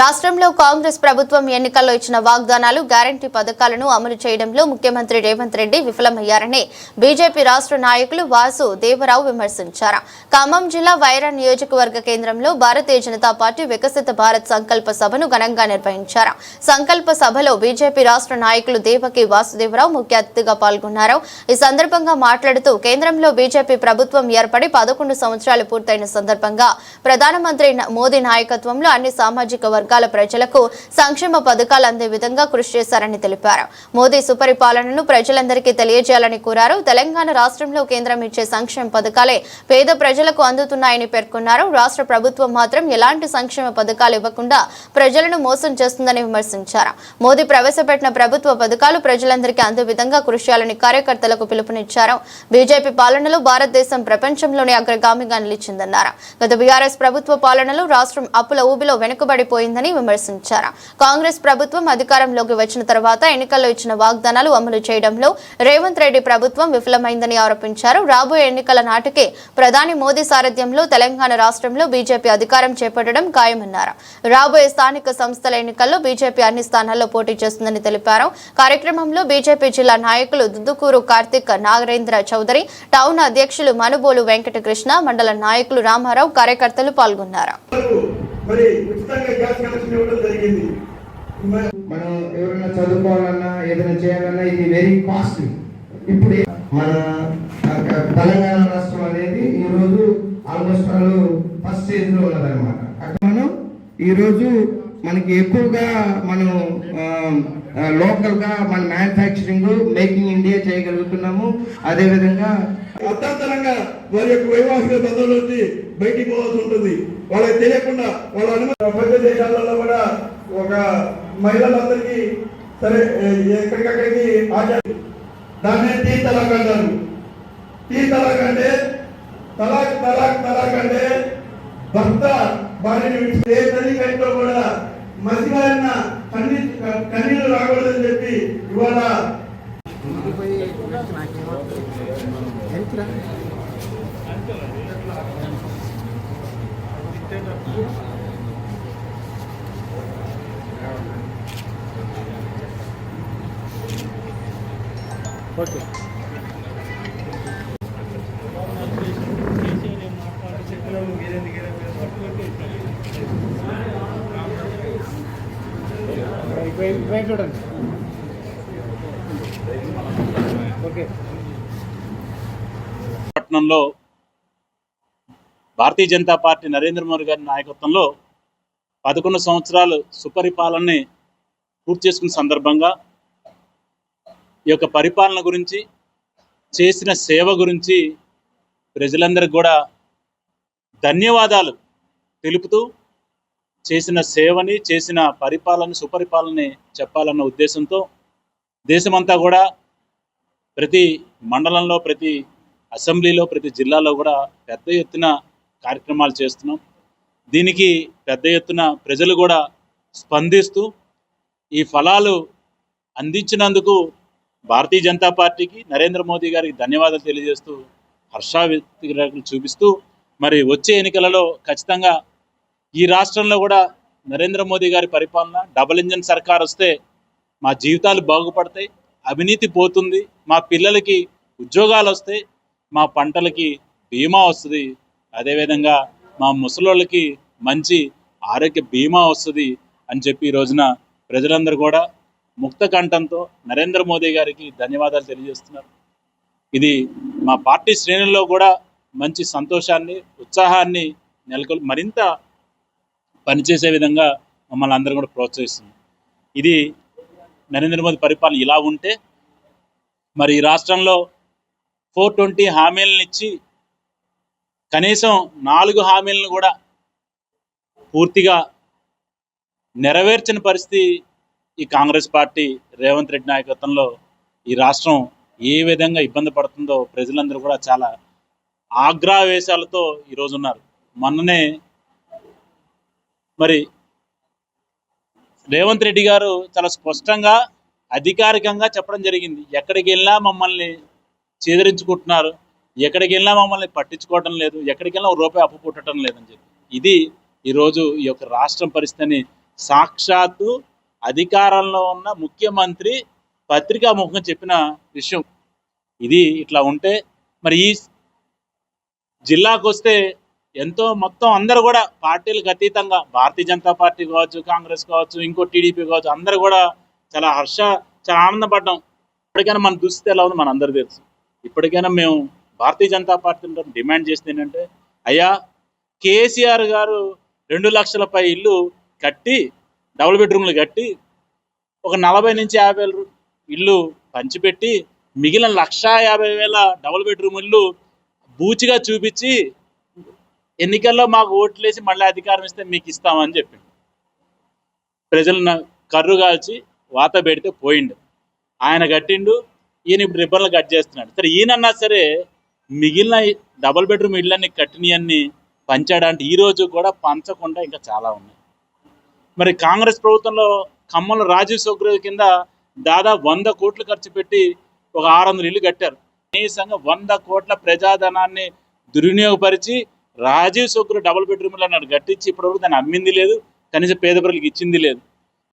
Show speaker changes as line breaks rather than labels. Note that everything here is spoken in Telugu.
రాష్ట్రంలో కాంగ్రెస్ ప్రభుత్వం ఎన్నికల్లో ఇచ్చిన వాగ్దానాలు గ్యారంటీ పథకాలను అమలు చేయడంలో ముఖ్యమంత్రి రేవంత్ రెడ్డి విఫలమయ్యారని బీజేపీ రాష్ట్ర నాయకులు వాసు దేవరావు విమర్శించారు. ఖమ్మం జిల్లా వైరా నియోజకవర్గ కేంద్రంలో భారతీయ జనతా పార్టీ వికసిత భారత్ సంకల్ప సభను ఘనంగా నిర్వహించారు. సంకల్ప సభలో బీజేపీ రాష్ట్ర నాయకులు దేవకి వాసుదేవరావు ముఖ్య అతిథిగా పాల్గొన్నారు. ఈ సందర్భంగా మాట్లాడుతూ కేంద్రంలో బీజేపీ ప్రభుత్వం ఏర్పడి పదకొండు సంవత్సరాలు పూర్తయిన సందర్భంగా ప్రధానమంత్రి మోదీ నాయకత్వంలో అన్ని సామాజిక వర్గాల ప్రజలకు సంక్షేమ పథకాలు అందే విధంగా కృషి చేశారని తెలిపారు. మోదీ సుపరిపాలనను ప్రజలందరికీ తెలియజేయాలని కోరారు. తెలంగాణ రాష్ట్రంలో కేంద్రం ఇచ్చే సంక్షేమ పథకాలే పేద ప్రజలకు అందుతున్నాయని పేర్కొన్నారు. రాష్ట్ర ప్రభుత్వం మాత్రం ఎలాంటి సంక్షేమ పథకాలు ఇవ్వకుండా ప్రజలను మోసం చేస్తుందని విమర్శించారు. మోదీ ప్రవేశపెట్టిన ప్రభుత్వ పథకాలు ప్రజలందరికీ అందే విధంగా కృషి చేయాలని కార్యకర్తలకు పిలుపునిచ్చారు. బీజేపీ పాలనలో భారతదేశం ప్రపంచంలోనే అగ్రగామిగా నిలిచిందన్నారు. గత బీఆర్ఎస్ ప్రభుత్వ పాలనలో రాష్ట్రం అప్పుల ఊబిలో వెనుకబడిపోయిందని విమర్శించారు. కాంగ్రెస్ ప్రభుత్వం అధికారంలోకి వచ్చిన తర్వాత ఎన్నికల్లో ఇచ్చిన వాగ్దానాలు అమలు చేయడంలో రేవంత్ రెడ్డి ప్రభుత్వం విఫలమైందని ఆరోపించారు. రాబోయే ఎన్నికల నాటికే ప్రధాని మోదీ సారథ్యంలో తెలంగాణ రాష్ట్రంలో బీజేపీ అధికారం చేపట్టడం ఖాయమన్నారు. రాబోయే స్థానిక సంస్థల ఎన్నికల్లో బీజేపీ అన్ని స్థానాల్లో పోటీ చేస్తుందని తెలిపారు. కార్యక్రమంలో బీజేపీ జిల్లా నాయకులు దుద్దుకూరు కార్తిక్ నాగరేంద్ర చౌదరి టౌన్ అధ్యక్షులు మనుబోలు వెంకటకృష్ణ మండల నాయకులు రామారావు కార్యకర్తలు పాల్గొన్నారు.
మరి ఉచితంగా గ్యాస్ కనెక్షన్ ఇవ్వడం జరిగింది.
మనం ఎవరైనా చదువుకోవాలన్నా ఏదైనా చేయాలన్నా ఇది వెరీ కాస్ట్లీ ఇప్పుడు మన తెలంగాణ రాష్ట్రం అనేది ఈ రోజు ఆల్మోస్ట్ వాళ్ళు ఫస్ట్ స్టేజ్లో ఉన్నదన్నమాట. అక్కడ మనం ఈ రోజు మనకి ఎక్కువగా మనం లోకల్గా మన మ్యానుఫ్యాక్చరింగ్ మేకింగ్ ఇండియా చేయగలుగుతున్నాము. అదే విధంగా
అర్థాంతరంగా వారి యొక్క వైవాహిక బంధంలోంచి బయటికి పోవాల్సి ఉంటుంది. వాళ్ళకి తెలియకుండా వాళ్ళ అనుమతి ప్రపంచ దేశాలలో కూడా ఒక మహిళలందరికీ సరే ఎక్కడికక్కడికి ఆచారం దాన్నే టీ తలాక్ అంటారు. టీ తలాక్ అంటే తలాక్ తలాక్ తలాక్ అంటే భర్త భార్యని విడిచి ఏ తల్లి కంట్లో కూడా మసిగారిన కన్నీ కన్నీళ్ళు రాకూడదని చెప్పి ఇవాళ
చూడండి ఓకే.
పట్నంలో భారతీయ జనతా పార్టీ నరేంద్ర మోదీ గారి నాయకత్వంలో పదకొండు సంవత్సరాలు సుపరిపాలనని పూర్తి చేసుకున్న సందర్భంగా ఈ యొక్క పరిపాలన గురించి చేసిన సేవ గురించి ప్రజలందరికీ కూడా ధన్యవాదాలు తెలుపుతూ చేసిన సేవని చేసిన పరిపాలన సుపరిపాలనని చెప్పాలన్న ఉద్దేశంతో దేశమంతా కూడా ప్రతి మండలంలో ప్రతి అసెంబ్లీలో ప్రతి జిల్లాలో కూడా పెద్ద ఎత్తున కార్యక్రమాలు చేస్తున్నాం. దీనికి పెద్ద ఎత్తున ప్రజలు కూడా స్పందిస్తూ ఈ ఫలాలు అందించినందుకు భారతీయ జనతా పార్టీకి నరేంద్ర మోదీ గారికి ధన్యవాదాలు తెలియజేస్తూ హర్షావ్యక్తులు చూపిస్తూ మరి వచ్చే ఎన్నికలలో ఖచ్చితంగా ఈ రాష్ట్రంలో కూడా నరేంద్ర మోదీ గారి పరిపాలన డబుల్ ఇంజన్ సర్కార్ వస్తే మా జీవితాలు బాగుపడతాయి అవినీతి పోతుంది మా పిల్లలకి ఉద్యోగాలు వస్తాయి మా పంటలకి బీమా వస్తుంది అదేవిధంగా మా ముసలోళ్ళకి మంచి ఆరోగ్య బీమా వస్తుంది అని చెప్పి ఈ రోజున ప్రజలందరూ కూడా ముక్త కంఠంతో నరేంద్ర మోదీ గారికి ధన్యవాదాలు తెలియజేస్తున్నారు. ఇది మా పార్టీ శ్రేణుల్లో కూడా మంచి సంతోషాన్ని ఉత్సాహాన్ని నెలకొల్ మరింత పనిచేసే విధంగా మమ్మల్ని అందరూ కూడా ప్రోత్సహిస్తుంది ఇది నరేంద్ర మోదీ పరిపాలన ఇలా ఉంటే మరి ఈ రాష్ట్రంలో ఫోర్ ట్వంటీ హామీలను ఇచ్చి కనీసం నాలుగు హామీలను కూడా పూర్తిగా నెరవేర్చిన పరిస్థితి ఈ కాంగ్రెస్ పార్టీ రేవంత్ రెడ్డి నాయకత్వంలో ఈ రాష్ట్రం ఏ విధంగా ఇబ్బంది పడుతుందో ప్రజలందరూ కూడా చాలా ఆగ్రావేశాలతో ఈరోజు ఉన్నారు. మొన్ననే మరి రేవంత్ రెడ్డి గారు చాలా స్పష్టంగా అధికారికంగా చెప్పడం జరిగింది. ఎక్కడికి వెళ్ళినా మమ్మల్ని చేదరించుకుంటున్నారు. ఎక్కడికి వెళ్ళినా మమ్మల్ని పట్టించుకోవటం లేదు ఎక్కడికి వెళ్ళినా ఒక రూపాయి అప్పు పుట్టడం లేదని చెప్పి. ఇది ఈరోజు ఈ యొక్క రాష్ట్రం పరిస్థితిని సాక్షాత్తు అధికారంలో ఉన్న ముఖ్యమంత్రి పత్రికా ముఖం చెప్పిన విషయం. ఇది ఇట్లా ఉంటే మరి ఈ జిల్లాకు వస్తే ఎంతో మొత్తం అందరూ కూడా పార్టీలకు అతీతంగా భారతీయ జనతా పార్టీ కావచ్చు కాంగ్రెస్ కావచ్చు ఇంకో టీడీపీ కావచ్చు అందరు కూడా చాలా హర్ష చాలా ఆనందపడ్డాం. ఇప్పటికైనా మన దుస్థితి ఎలా ఉంది మన అందరూ తెలుసు. ఇప్పటికైనా మేము భారతీయ జనతా పార్టీ డిమాండ్ చేసింది ఏంటంటే అయ్యా కేసీఆర్ గారు రెండు లక్షలపై ఇల్లు కట్టి డబుల్ బెడ్రూమ్లు కట్టి ఒక నలభై నుంచి యాభై వేల ఇల్లు పంచిపెట్టి మిగిలిన లక్షా యాభై వేల డబుల్ బెడ్రూమ్ ఇల్లు బూచిగా చూపించి ఎన్నికల్లో మాకు ఓట్లేసి మళ్ళీ అధికారం ఇస్తే మీకు ఇస్తామని చెప్పిండు. ప్రజలను కర్రు కాల్చి వాత పెడితే పోయిండు. ఆయన కట్టిండు ఈయన ఇప్పుడు రిబ్బన్లు కట్ చేస్తున్నాడు. సరే ఈయనన్నా సరే మిగిలిన డబుల్ బెడ్రూమ్ ఇళ్ళని కట్టినవన్నీ పంచాడంటే ఈరోజు కూడా పంచకుండా ఇంకా చాలా ఉన్నాయి. మరి కాంగ్రెస్ ప్రభుత్వంలో ఖమ్మంలో రాజీవ్ సౌగ్రవ్ కింద దాదాపు వంద కోట్లు ఖర్చు పెట్టి ఒక ఆరు వందల ఇల్లు కట్టారు. కనీసంగా వంద కోట్ల ప్రజాధనాన్ని దుర్వినియోగపరిచి రాజీవ్ సౌగ్రవ్ డబుల్ బెడ్రూమ్లు అన్నాడు కట్టించి ఇప్పటివరకు దాన్ని అమ్మింది లేదు. కనీసం పేద ప్రజలకు ఇచ్చింది లేదు.